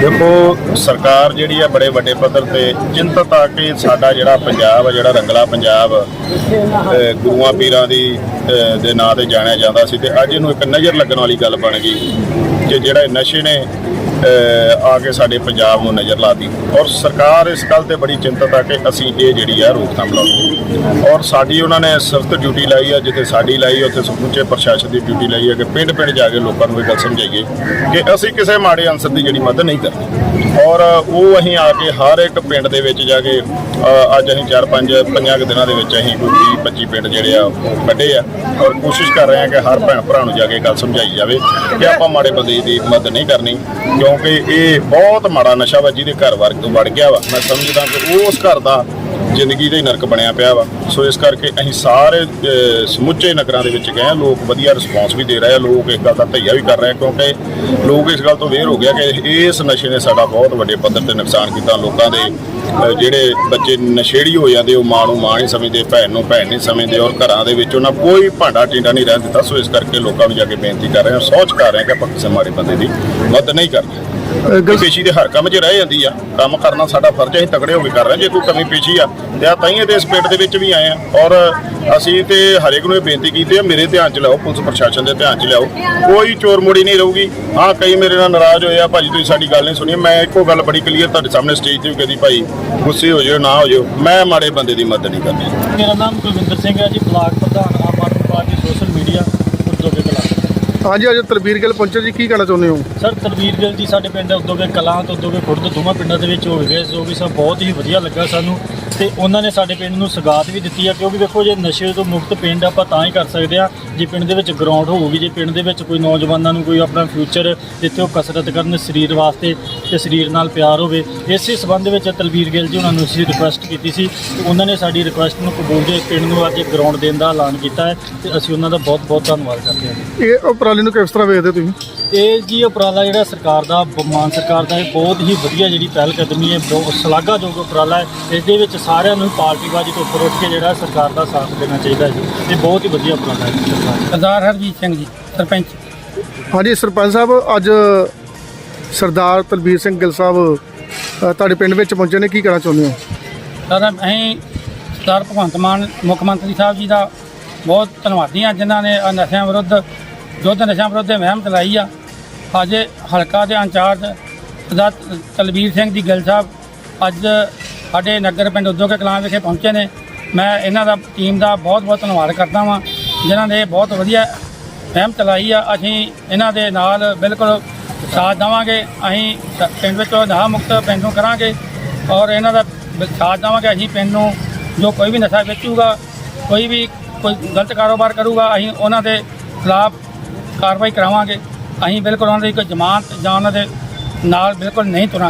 ਦੇਖੋ, ਸਰਕਾਰ ਜਿਹੜੀ ਆ ਬੜੇ ਵੱਡੇ ਪੱਧਰ ਤੇ ਚਿੰਤਤ ਆ ਕਿ ਸਾਡਾ ਜਿਹੜਾ ਪੰਜਾਬ ਆ, ਜਿਹੜਾ ਰੰਗਲਾ ਪੰਜਾਬ, ਅਹ, ਗੁਰੂਆਂ ਪੀਰਾਂ ਦੀ ਦੇ ਨਾਂ ਤੇ ਜਾਣਿਆ ਜਾਂਦਾ ਸੀ ਤੇ ਅੱਜ ਇਹਨੂੰ ਇੱਕ ਨਜ਼ਰ ਲੱਗਣ ਵਾਲੀ ਗੱਲ ਬਣ ਗਈ ਕਿ ਜਿਹੜਾ ਨਸ਼ੇ ਨੇ ਆ ਕੇ ਸਾਡੇ ਪੰਜਾਬ ਨੂੰ ਨਜ਼ਰ ਲਾਤੀ। ਔਰ ਸਰਕਾਰ ਇਸ ਗੱਲ ਤੇ ਬੜੀ ਚਿੰਤਤ ਆ ਕਿ ਅਸੀਂ ਇਹ ਜਿਹੜੀ ਆ ਰੋਕਥਾਮ ਲਾਉਣੀ ਔਰ ਸਾਡੀ ਉਹਨਾਂ ਨੇ ਸਖਤ ਡਿਊਟੀ ਲਾਈ ਆ, ਜਿੱਥੇ ਸਾਡੀ ਲਾਈ ਉੱਥੇ ਸਮੁੱਚੇ ਪ੍ਰਸ਼ਾਸਨ ਦੀ ਡਿਊਟੀ ਲਾਈ ਹੈ ਕਿ ਪਿੰਡ ਪਿੰਡ ਜਾ ਕੇ ਲੋਕਾਂ ਨੂੰ ਇਹ ਗੱਲ ਸਮਝਾਈਏ ਕਿ ਅਸੀਂ ਕਿਸੇ ਮਾੜੇ ਅਨਸਰ ਦੀ ਜਿਹੜੀ ਮਦਦ ਨਹੀਂ ਕਰਨੀ। ਔਰ ਉਹ ਅਸੀਂ ਆ ਕੇ ਹਰ ਇੱਕ ਪਿੰਡ ਦੇ ਵਿੱਚ ਜਾ ਕੇ ਅੱਜ ਅਸੀਂ 4-5 ਪੰਜਾਂ ਕੁ ਦਿਨਾਂ ਦੇ ਵਿੱਚ ਅਸੀਂ ਕੋਈ 25 ਪਿੰਡ ਜਿਹੜੇ ਆ ਉਹ ਕੱਢੇ ਆ। ਔਰ ਕੋਸ਼ਿਸ਼ ਕਰ ਰਹੇ ਆ ਕਿ ਹਰ ਭੈਣ ਭਰਾ ਨੂੰ ਜਾ ਕੇ ਗੱਲ ਸਮਝਾਈ ਜਾਵੇ ਕਿ ਆਪਾਂ ਮਾੜੇ ਬੰਦੇ ਦੀ ਮਦਦ ਨਹੀਂ ਕਰਨੀ ਕਿਉਂਕਿ ਇਹ ਬਹੁਤ ਮਾੜਾ ਨਸ਼ਾ ਵਾ ਜਿਹਦੇ ਘਰ ਵਰਗ ਵੜ ਗਿਆ ਵਾ। ਮੈਂ ਸਮਝਦਾ ਕਿ ਉਸ ਘਰ ਦਾ ਜ਼ਿੰਦਗੀ ਦਾ ਹੀ ਨਰਕ ਬਣਿਆ ਪਿਆ ਵਾ। ਸੋ ਇਸ ਕਰਕੇ ਅਸੀਂ ਸਾਰੇ ਸਮੁੱਚੇ ਨਗਰਾਂ ਦੇ ਵਿੱਚ ਗਏ ਹਾਂ। ਲੋਕ ਵਧੀਆ ਰਿਸਪੌਂਸ ਵੀ ਦੇ ਰਹੇ ਆ। ਲੋਕ ਇਸ ਗੱਲ ਦਾ ਧਈਆ ਵੀ ਕਰ ਰਹੇ ਕਿਉਂਕਿ ਲੋਕ ਇਸ ਗੱਲ ਤੋਂ ਵੇਰ ਹੋ ਗਿਆ ਕਿ ਇਸ ਨਸ਼ੇ ਨੇ ਸਾਡਾ ਬਹੁਤ ਵੱਡੇ ਪੱਧਰ ਤੇ ਨੁਕਸਾਨ ਕੀਤਾ। ਲੋਕਾਂ ਦੇ ਜਿਹੜੇ ਬੱਚੇ ਨਸ਼ੇੜੀ ਹੋ ਜਾਂਦੇ, ਉਹ ਮਾਂ ਨੂੰ ਮਾਂ ਨਹੀਂ ਸਮਝਦੇ, ਭੈਣ ਨੂੰ ਭੈਣ ਨਹੀਂ ਸਮਝਦੇ ਔਰ ਘਰਾਂ ਦੇ ਵਿੱਚ ਉਹਨਾਂ ਕੋਈ ਭਾਂਡਾ ਟਿੰਡਾ ਨਹੀਂ ਰਹਿ ਦਿੱਤਾ। ਸੋ ਇਸ ਕਰਕੇ ਲੋਕਾਂ ਨੂੰ ਜਾ ਕੇ ਬੇਨਤੀ ਕਰ ਰਹੇ ਹਾਂ, ਸੋਚ ਕਰ ਰਹੇ ਹਾਂ ਕਿ ਆਪਾਂ ਕਿਸੇ ਬੰਦੇ ਦੀ ਮਦਦ ਨਹੀਂ ਕਰਦੇ। ਗੱਲ ਪੇਸ਼ੀ ਦੇ ਹਰ ਕੰਮ 'ਚ ਰਹਿ ਜਾਂਦੀ ਆ। ਕੰਮ ਕਰਨਾ ਸਾਡਾ ਫਰਜ਼ ਹੈ ਅਸੀਂ ਤਗੜੇ ਹੋ ਕੇ ਕਰ ਰਹੇ ਹਾਂ ਜੇ ਕੋਈ ਕਮੀ ਪੇਸ਼ੀ ਆ। ਤੇ ਆ ਤੇ ਇਸ ਪਿੰਡ ਦੇ ਵਿੱਚ ਵੀ ਆਏ ਆ। ਔਰ ਅਸੀਂ ਤੇ ਹਰੇਕ ਨੂੰ ਇਹ ਬੇਨਤੀ ਕੀਤੀ ਆ ਮੇਰੇ ਧਿਆਨ 'ਚ ਲਿਆਓ ਪੁਲਿਸ ਪ੍ਰਸ਼ਾਸਨ ਦੇ ਧਿਆਨ 'ਚ ਲਿਆਓ। ਕੋਈ ਚੋਰ ਮੋੜੀ ਨਹੀਂ ਰਹੂਗੀ। ਹਾਂ ਕਈ ਮੇਰੇ ਨਾਲ ਨਾਰਾਜ਼ ਹੋਏ ਆ ਭਾਜੀ ਤੁਸੀਂ ਸਾਡੀ ਗੱਲ ਨਹੀਂ ਸੁਣੀ। ਮੈਂ ਇੱਕੋ ਗੱਲ ਬੜੀ ਕਲੀਅਰ ਤੁਹਾਡੇ ਸਾਹਮਣੇ ਸਟੇਜ ਤੇ ਵੀ ਕਹਦੀ ਭਾਈ ਗੁੱਸੇ ਹੋ ਜਾਓ ਨਾ ਹੋ ਜਾਓ ਮੈਂ ਮਾੜੇ ਬੰਦੇ ਦੀ ਮਦਦ ਨਹੀਂ ਕਰਨੀ। ਮੇਰਾ ਨਾਮ ਕੁਲਵਿੰਦਰ ਸਿੰਘ ਹੈ ਜੀ ਬਲਾਕ ਪ੍ਰਧਾਨ Aam Aadmi party social media. ਹਾਂਜੀ ਅੱਜ ਤਲਬੀਰ ਗਿੱਲ ਪਹੁੰਚੇ ਜੀ, ਕੀ ਕਹਿਣਾ ਚਾਹੁੰਦੇ ਹੋ? ਸਰ, ਤਲਵੀਰ ਗਿੱਲ ਜੀ, ਸਾਡੇ ਪਿੰਡ ਉਦੋਗੇ ਕਲਾਂ ਤੇ ਉਦੋਗੇ ਖੁਰਦ, ਦੋਵਾਂ ਪਿੰਡਾਂ ਦੇ ਵਿੱਚ ਹੋ ਗਏ, ਜੋ ਵੀ ਸਭ ਬਹੁਤ ਹੀ ਵਧੀਆ ਲੱਗਾ ਸਾਨੂੰ। ਤੇ ਉਹਨਾਂ ਨੇ ਸਾਡੇ ਪਿੰਡ ਨੂੰ ਸਗਾਤ ਵੀ ਦਿੱਤੀ ਆ, ਕਿਉਂਕਿ ਦੇਖੋ ਜੇ ਨਸ਼ੇ ਤੋਂ ਮੁਕਤ ਪਿੰਡ ਆਪਾਂ ਤਾਂ ਹੀ ਕਰ ਸਕਦੇ ਆ, ਜੇ ਪਿੰਡ ਦੇ ਵਿੱਚ ਗਰਾਊਂਡ ਹੋਊਗੀ, ਜੇ ਪਿੰਡ ਦੇ ਵਿੱਚ ਕੋਈ ਨੌਜਵਾਨਾਂ ਨੂੰ ਕੋਈ ਆਪਣਾ ਫਿਊਚਰ ਜਿੱਥੇ ਉਹ ਕਸਰਤ ਕਰਨ ਸਰੀਰ ਵਾਸਤੇ ਤੇ ਸਰੀਰ ਨਾਲ ਪਿਆਰ ਹੋਵੇ, ਇਸੇ ਸਬੰਧ ਵਿੱਚ ਤਲਵੀਰ ਗਿੱਲ ਜੀ ਉਹਨਾਂ ਨੂੰ ਅਸੀਂ ਰਿਕੁਐਸਟ ਕੀਤੀ ਸੀ ਤੇ ਉਹਨਾਂ ਨੇ ਸਾਡੀ ਰਿਕੁਐਸਟ ਨੂੰ ਕਬੂਲ ਕੇ ਪਿੰਡ ਨੂੰ ਅੱਜ ਗਰਾਊਂਡ ਦੇਣ ਦਾ ਐਲਾਨ ਕੀਤਾ ਹੈ ਤੇ ਅਸੀਂ ਉਹਨਾਂ ਦਾ ਬਹੁਤ ਬਹੁਤ ਧੰਨਵਾਦ ਕਰਦੇ ਹਾਂ ਇਹ ਉਪਰਾਲੇ ਨੂੰ ਕਿਸ ਤਰ੍ਹਾਂ ਵੇਖਦੇ ਤੁਸੀਂ? ਇਹ ਜੀ ਉਪਰਾਲਾ ਜਿਹੜਾ ਸਰਕਾਰ ਦਾ ਮਾਨ ਸਰਕਾਰ ਦਾ ਇਹ ਬਹੁਤ ਹੀ ਵਧੀਆ ਜਿਹੜੀ ਪਹਿਲ ਕਦਮੀ ਹੈ ਬਹੁਤ ਸ਼ਲਾਘਾਯੋਗ ਉਪਰਾਲਾ ਹੈ। ਇਸ ਦੇ ਵਿੱਚ ਸਾਰਿਆਂ ਨੂੰ ਪਾਰਟੀਬਾਜ਼ੀ ਤੋਂ ਉੱਪਰ ਉੱਠ ਕੇ ਜਿਹੜਾ ਸਰਕਾਰ ਦਾ ਸਾਥ ਦੇਣਾ ਚਾਹੀਦਾ ਹੈ ਜੀ। ਇਹ ਬਹੁਤ ਹੀ ਵਧੀਆ ਉਪਰਾਲਾ ਹੈ ਸਰਕਾਰ ਸਰਦਾਰ ਹਰਜੀਤ ਸਿੰਘ ਜੀ ਸਰਪੰਚ। ਹਾਂਜੀ ਸਰਪੰਚ ਸਾਹਿਬ ਅੱਜ ਸਰਦਾਰ ਤਲਬੀਰ ਸਿੰਘ ਗਿੱਲ ਸਾਹਿਬ ਤੁਹਾਡੇ ਪਿੰਡ ਵਿੱਚ ਪਹੁੰਚੇ ਨੇ ਕੀ ਕਹਿਣਾ ਚਾਹੁੰਦੇ ਹੋ? ਸਰ ਅਸੀਂ ਸਰਦਾਰ ਭਗਵੰਤ ਮਾਨ ਮੁੱਖ ਮੰਤਰੀ ਸਾਹਿਬ ਜੀ ਦਾ ਬਹੁਤ ਧੰਨਵਾਦੀ ਹਾਂ ਜਿਨ੍ਹਾਂ ਨੇ ਨਸ਼ਿਆਂ ਵਿਰੁੱਧ ਯੁੱਧ ਨਸ਼ਿਆਂ ਵਿਰੁੱਧ ਮੁਹਿੰਮ ਚਲਾਈ ਆ। ਅੱਜ ਹਲਕਾ ਦੇ ਇੰਚਾਰਜ ਸਰਦਾਰ ਤਲਬੀਰ ਸਿੰਘ ਜੀ ਗਿੱਲ ਸਾਹਿਬ ਅੱਜ ਸਾਡੇ ਨਗਰ ਪਿੰਡ ਉਦੋਗੇ ਕਲਾਂ ਵਿਖੇ ਪਹੁੰਚੇ ਨੇ। ਮੈਂ ਇਹਨਾਂ ਦਾ ਟੀਮ ਦਾ ਬਹੁਤ ਬਹੁਤ ਧੰਨਵਾਦ ਕਰਦਾ ਵਾਂ, ਜਿਨ੍ਹਾਂ ਨੇ ਬਹੁਤ ਵਧੀਆ ਮੁਹਿੰਮ ਚਲਾਈ ਆ। ਅਸੀਂ ਇਹਨਾਂ ਦੇ ਨਾਲ ਬਿਲਕੁਲ ਸਾਥ ਦੇਵਾਂਗੇ। ਅਸੀਂ ਪਿੰਡ ਵਿੱਚੋਂ ਨਸ਼ਾ ਮੁਕਤ ਪਿੰਡ ਨੂੰ ਕਰਾਂਗੇ ਔਰ ਇਹਨਾਂ ਦਾ ਸਾਥ ਦੇਵਾਂਗੇ। ਅਸੀਂ ਪਿੰਡ ਨੂੰ ਜੋ ਕੋਈ ਵੀ ਨਸ਼ਾ ਵੇਚੂਗਾ, ਕੋਈ ਵੀ ਕੋਈ ਗਲਤ ਕਾਰੋਬਾਰ ਕਰੂਗਾ, ਅਸੀਂ ਉਹਨਾਂ ਦੇ ਖਿਲਾਫ ਕਾਰਵਾਈ ਕਰਾਵਾਂਗੇ। ਅਸੀਂ ਬਿਲਕੁਲ ਉਹਨਾਂ ਦੀ ਕੋਈ ਜ਼ਮਾਨਤ ਜਾਂ ਉਹਨਾਂ ਦੇ ਨਾਲ ਬਿਲਕੁਲ ਨਹੀਂ ਤੁਰਾਂਗੇ।